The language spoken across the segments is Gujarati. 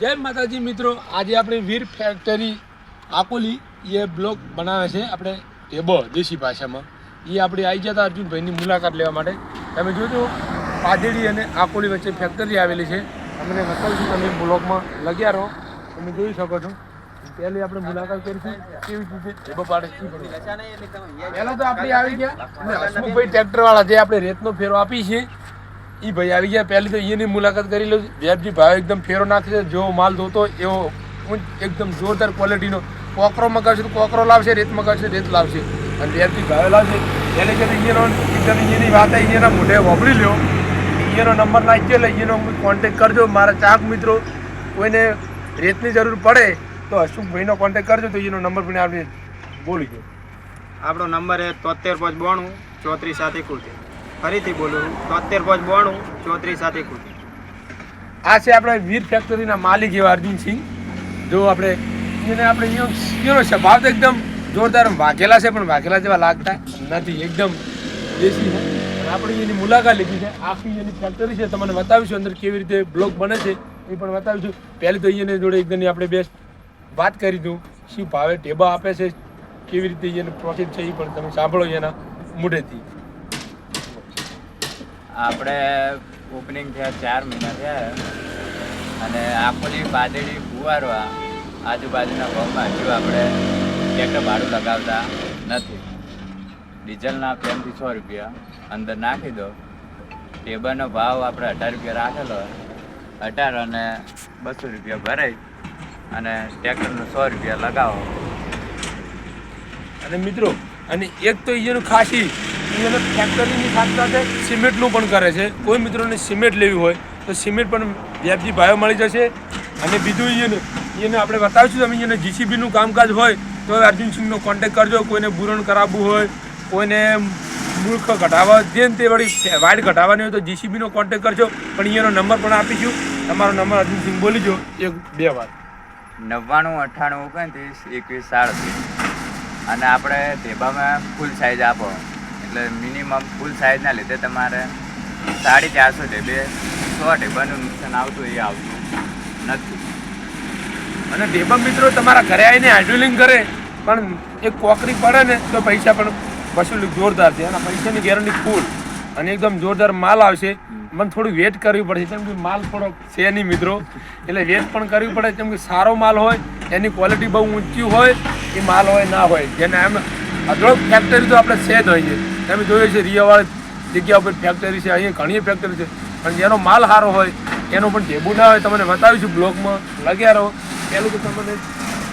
જય માતાજી મિત્રો, આજે આપણે વીર ફેક્ટરી આકોલી એ બ્લોક બનાવે છે, આપણે ટેબો દેશી ભાષામાં. એ આપણે આવી જતા અર્જુનભાઈની મુલાકાત લેવા માટે. તમે જોજો પાદેડી અને આકોલી વચ્ચે ફેક્ટરી આવેલી છે. અમને બતાવીશું તમે બ્લોકમાં લગ્યા રહો. તમે જોઈ શકો છો. પહેલી આપણે મુલાકાત કરીશું, કેવી રીતે ટેબો પાડે પહેલાં તો આપણે આવી ગયા. હસમુખભાઈ ટ્રેક્ટરવાળા જે આપણે રેતનો ફેરો આપી છે ઈ ભાઈ આવી ગયા. પહેલી તો એની મુલાકાત કરી લઉં વેબજી ભાવ એકદમ ફેરો નાખે છે. જેવો માલ ધોતો એવો એકદમ જોરદાર ક્વોલિટીનો કોકરો મગાવશે તો કોકરો લાવશે, રેત મગાવશે રેત લાવશે. અને વેબજી ભાવે લાવશે. એટલે કે અહીંયાનો એકદમ અહીંયાની વાત અહીંયાના મોઢે વાપરી લ્યો. અહીંયાનો નંબર નાખ્યો એટલે અહીંયાનો કોન્ટેક કરજો. મારા ચાક મિત્રો, કોઈને રેતની જરૂર પડે તો હસુખભાઈનો કોન્ટેક કરજો તો એનો નંબર પણ આપણે બોલી ગયો. આપણો નંબર એ તોતેર પાંચ બોણું ચોત્રીસ સાથે એકોતેર. ફરીથી બોલું, તોતેર પાંચ બોણું, ચોત્રીસ સાથે એકોતેર આ છે આપણે વીર ફેક્ટરીના માલિક એવા અર્જુનસિંહ. જો આપણે એને આપણે એનો સ્વભાવ તો એકદમ જોરદાર વાઘેલા છે, પણ વાઘેલા જેવા લાગતા નથી, એકદમ દેશી છે. આપણે એની મુલાકાત લીધી છે. આખી એની ફેક્ટરી છે, તમને બતાવીશું અંદર કેવી રીતે બ્લોક બને છે, એ પણ બતાવીશું. પહેલી તો એને જોડે એકદમ આપણે બેસ્ટ વાત કરી દઉં, શું ભાવે ટેબા આપે છે, કેવી રીતે એને પ્રોફિટ છે, એ પણ તમે સાંભળો એના મોઢેથી. આપણે ઓપનિંગ થયા, ચાર મહિના થયા. અને આખોલી પાદડી ફુવારવા આજુબાજુના ગામમાં હજુ આપણે ટ્રેક્ટર ભાડું લગાવતા નથી. ડીઝલના પ્રેમથી સો રૂપિયા. અંદર નાખી દો. ટેબલનો ભાવ આપણે અઢાર રૂપિયા રાખેલો અઢાર અને બસો રૂપિયા ભરાય. અને ટ્રેક્ટરનું સો રૂપિયા લગાવો. અને મિત્રો, અને એક તો એનું ખાસી એને ફેક્ટરીની સાથે સાથે સિમેન્ટનું પણ કરે છે. કોઈ મિત્રોને સિમેન્ટ લેવી હોય તો સિમેન્ટ પણ વ્યાપજી ભાવે મળી જશે. અને બીજું એને એને આપણે બતાવીશું તમે એને જીસીબીનું કામકાજ હોય તો અર્જુનસિંહનો કોન્ટેક કરજો. કોઈને બુરણ કરાવવું હોય, કોઈને મૂર્ખ ઘટાડવા જે તે વળી વાઇડ ઘટાડવાની હોય તો જીસીબીનો કોન્ટેક કરજો. પણ એનો નંબર પણ આપીશું. તમારો નંબર અર્જુનસિંહ બોલી જો એક, બે વાર. નવ્વાણું, અઠ્ઠાણું, ઓગણત્રીસ, એકવીસ, સાડત્રીસ. અને આપણે ઢેબામાં ફૂલ સાઇઝ આપો. એટલે મિનિમમ ફૂલ સાઇઝના લીધે તમારે સાડી ચારસો ઢેબે સો ઢેબાનું નુકસાન આવતું એ આવતું નથી. અને ઢેબા મિત્રો તમારા ઘરે આવીને હાઇડ્રોલિંગ કરે, પણ એક કોકરી પડે ને તો પૈસા પણ વસૂલ જોરદાર છે. અને પૈસાની ગેરંટી ફૂલ અને એકદમ જોરદાર માલ આવશે. મને થોડું વેટ કરવી પડશે, કેમ કે માલ થોડો છે નહીં મિત્રો. એટલે વેટ પણ કરવી પડે, કેમ કે સારો માલ હોય, એની ક્વોલિટી બહુ ઊંચી હોય, એ માલ હોય, ના હોય. જેને એમ અઢળક ફેક્ટરી તો આપણે છે જ હોય છે. તમે જોયું છે રિયાવાળી જગ્યા ઉપર ફેક્ટરી છે અહીંયા ઘણી ફેક્ટરી છે. પણ જેનો માલ સારો હોય એનો પણ ઢેબુ ના હોય તમને બતાવીશું બ્લોગમાં. લગ્યા રહો. પહેલું તો તમને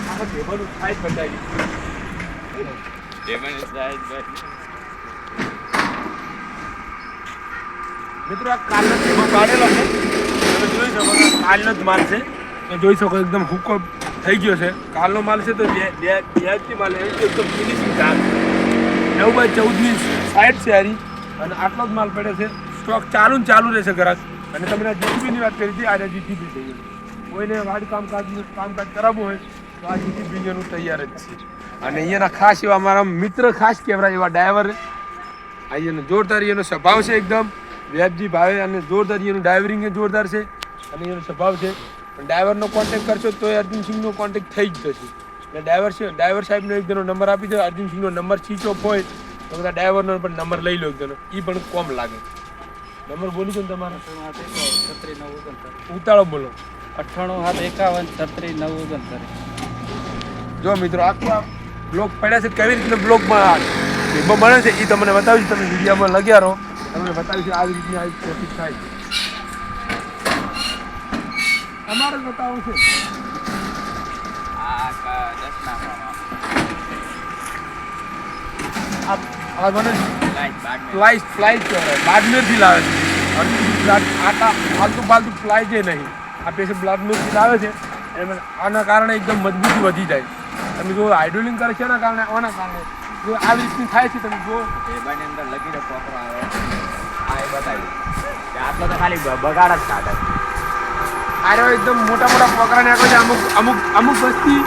આમાં ઢેબાનું સાઈઝ બતાવી ઢેબાની સાઇઝ મિત્રો આ કાલનો ઢેબો કાઢેલો છે. તમે જોઈ શકો કાલનો જ માલ છે. તમે જોઈ શકો એકદમ હુકો થઈ ગયો છે. કાલનો માલ છે તો બે બે માલ એકદમ ફિનિશિંગ ચાલ નવ બાય ચૌદની સાઈડ છે હારી. અને આટલો જ માલ પડે છે. સ્ટોક ચાલુ ને ચાલુ રહેશે ગ્રાહક. અને તમને જીટીપીની વાત કરી હતી, આજે જીટીપી થઈ ગયું કોઈને વાડ કામકાજનું કામકાજ કરાવવું હોય, તો આ જીટીપી એનું તૈયાર જ છે. અને અહીંયાના ખાસ એવા મારા મિત્ર ખાસ કહેવાય એવા ડ્રાઈવર અહીંયાનો જોરદાર એનો સ્વભાવ છે એકદમ. વ્યાજજી ભાવે અને જોરદાર એનું ડ્રાઈવરિંગ જોરદાર છે. અને એનો સ્વભાવ છે. પણ ડ્રાઈવરનો કોન્ટેક કરશો તો અર્જુનસિંહનો કોન્ટેક થઈ જ જશે. એટલે ડ્રાઈવર છે ડ્રાઈવર સાહેબનો એક જણો નંબર આપી દો. અર્જુનસિંહનો નંબર સ્વિચ ઓફ હોય તો બધા ડ્રાઈવરનો પણ નંબર લઈ લો એકદમ એ પણ કોમ લાગે. નંબર બોલી દો ને તમારો? ઉતાળો બોલો. અઠ્ઠાણું સાત એકાવન છત્રી નવ ઓગણત્રીસ જો મિત્રો આખું આ બ્લોક પડ્યા છે કેવી રીતના બ્લોકમાં ભેગો બને છે એ તમને બતાવીશ. તમે વિડીયોમાં લગ્યા રહો. તમને બતાવીશ આવી રીતની આવી પ્રોફિટ થાય. છે? તમારે જ બતાવવું છે આ મને ફ્લાઇટ ફ્લાઇસ કહેવાય. બાડમેરથી લાવે છે. આટા ફાલતુ ફાલતુ ફ્લાય છે નહીં. આ પેશન્ટ બાડમેરથી લાવે છે. એમ આના કારણે એકદમ મજબૂતી વધી જાય. તમે જો હાઇડ્રોલિંગ કરે છે એના કારણે, આના કારણે. જો આવી રીતની થાય છે, તમે જો ટેબાની અંદર લગી કોપરો આવે. આ એ બતાવી કે આટલો તો ખાલી બગાડ જ કાઢે. આરો એકદમ મોટા મોટા પોકરા નાખે છે. અમુક અમુક અમુક વસ્તી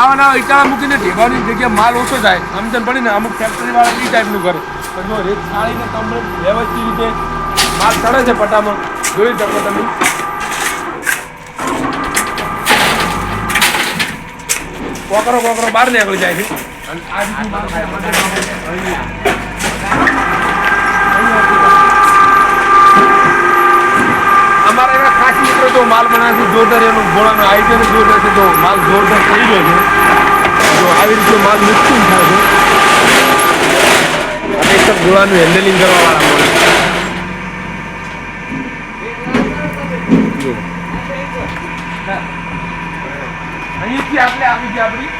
આવાના ઇટાળા મૂકીને ઢેવાની જગ્યાએ માલ ઓછો થાય સમજણ પડીને અમુક ફેક્ટરીવાળા એ ટાઈપનું કરે. પણ જો રેત સાળીને તમને વ્યવસ્થિત રીતે માલ ચડે છે પટામાં. જોઈ શકો તમે. કોકરો કોકરો બહાર નીકળી જાય છે. અને આ તો માલ બનાવે છે જોરદાર એનું ગોળાનો આઈટમ જોરદાર છે, તો માલ જોરદાર થઈ ગયો છે. તો આવી રીતે માલ મિક્સિંગ થાય છે. અને એકદમ ગોળાનું હેન્ડલિંગ કરવા વાળા મળે અહીંથી આપણે આવી ગયા આપણી.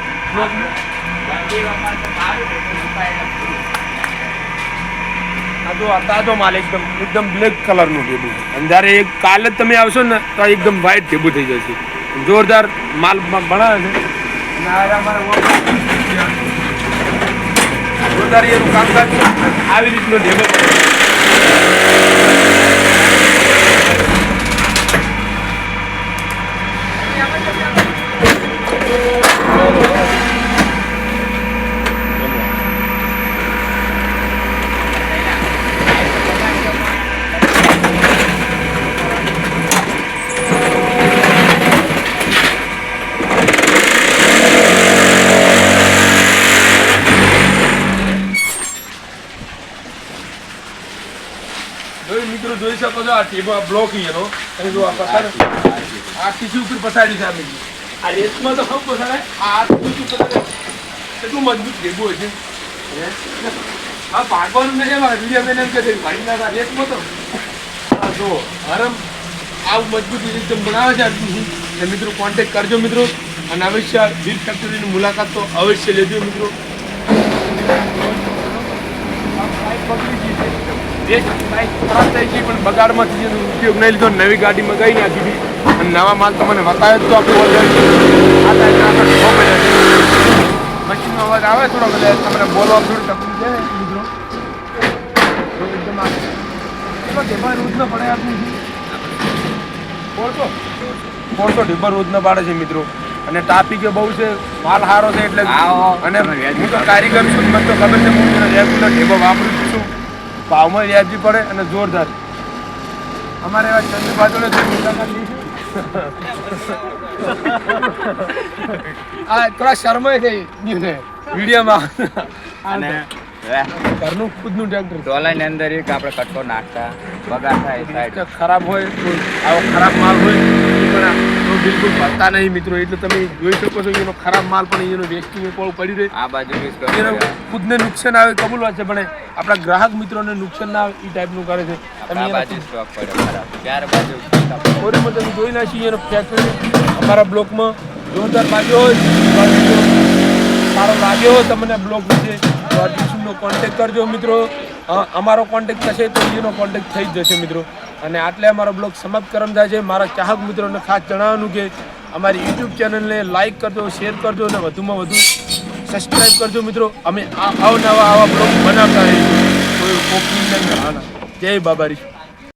આ જો માલ એકદમ એકદમ બ્લેક કલરનું ઢેબુ અને જ્યારે એક કાલે જ તમે આવશો ને તો એકદમ વ્હાઇટ ઢેબુ થઈ જશે. જોરદાર માલ બનાવે છે. જોરદાર એનું કામકાજ આવી રીતનો ઢેબો બને. જોઈ મિત્રો જોઈ શકો છો આ ટેબલ આ બ્લોક એનો અને જો આ પસાર આ ટીસી ઉપર પસારી છે આ રેસમાં તો ખૂબ પસાર આ ટીસુ પસાડે કેટલું મજબૂત ટેબુ હોય છે? આ ભાગવાનું નહીં, એમાં વીડિયો બેન એમ કે ભાઈ, ના રેસમાં તો. આ જો, હરમ આ મજબૂત એકદમ બનાવે છે આ મિત્રો કોન્ટેક્ટ કરજો મિત્રો. અને અવશ્ય વીર ફેક્ટરીની મુલાકાત તો અવશ્ય લેજો મિત્રો. વેસ્ટ બાઇક ખરાબ થઈ ગઈ પણ જેનો ઉપયોગ નહીં લીધો નવી ગાડી મગાવી નાખી હતી. અને નવા માલ તમને બતાવ્યો જ તો આપણે ઓલરેડી આ ટાઈપના આપણે મશીનનો અવાજ આવે થોડો બધા તમને બોલવા થોડી તકલીફ છે મિત્રો? એકદમ આ કેટલો ઢેબા રોજનો પડે આપણું પોળસો પોળસો ઢેબા રોજનો પાડે છે મિત્રો. અને ટ્રાફિક બહુ છે માલ સારો છે એટલે. અને હું તો કારીગર છું મને તો ખબર છે હું રેગ્યુલર ઢેબો વાપરું છું. ભાવમાં વ્યાજી પડે અને જોરદાર. અમારે એવા ચંદ્ર બાજુને જે મુલાકાત લીધી. આ થોડા શરમાય છે ન્યૂઝે વિડીયોમાં. અને ઘરનું ખુદનું ટ્રેક્ટર ટોલાની અંદર એક આપણે કટકો નાખતા બગાડ થાય સાઈડ ખરાબ હોય આવો ખરાબ માલ હોય પણ બિલકુલ પડતા નહીં મિત્રો. એટલે તમે જોઈ શકો છો એનો ખરાબ માલ પણ એનો વેસ્ટિંગ પણ પડી રહે. આ બાજુ એનો ખુદને નુકસાન આવે કબૂલ વાત છે પણ આપણા ગ્રાહક મિત્રોને નુકસાન ના આવે એ ટાઈપનું કરે છે. તમે બાજુ સ્ટોક પડ્યો ખરાબ. ચાર બાજુ ઓરેમાં તમે જોઈ નાખી એનો ફેક્ટરી અમારા બ્લોકમાં જોરદાર લાગ્યો હોય સારો લાગ્યો હોય તમને બ્લોક વિશે તો કોન્ટેક કરજો મિત્રો. અમારો કોન્ટેક થશે તો એનો કોન્ટેક થઈ જ જશે મિત્રો. અને આટલે અમારો બ્લોગ સમાપ્ત કરમ થાય છે. મારા ચાહક મિત્રોને ખાસ જણાવવાનું કે અમારી યુટ્યુબ ચેનલને લાઇક કરજો શેર કરજો અને વધુમાં વધુ સબસ્ક્રાઈબ કરજો મિત્રો. અમે આ અવનવા આવા બ્લોગ બનાવતા રહીશું. કોઈ કોકની જય બાબારી.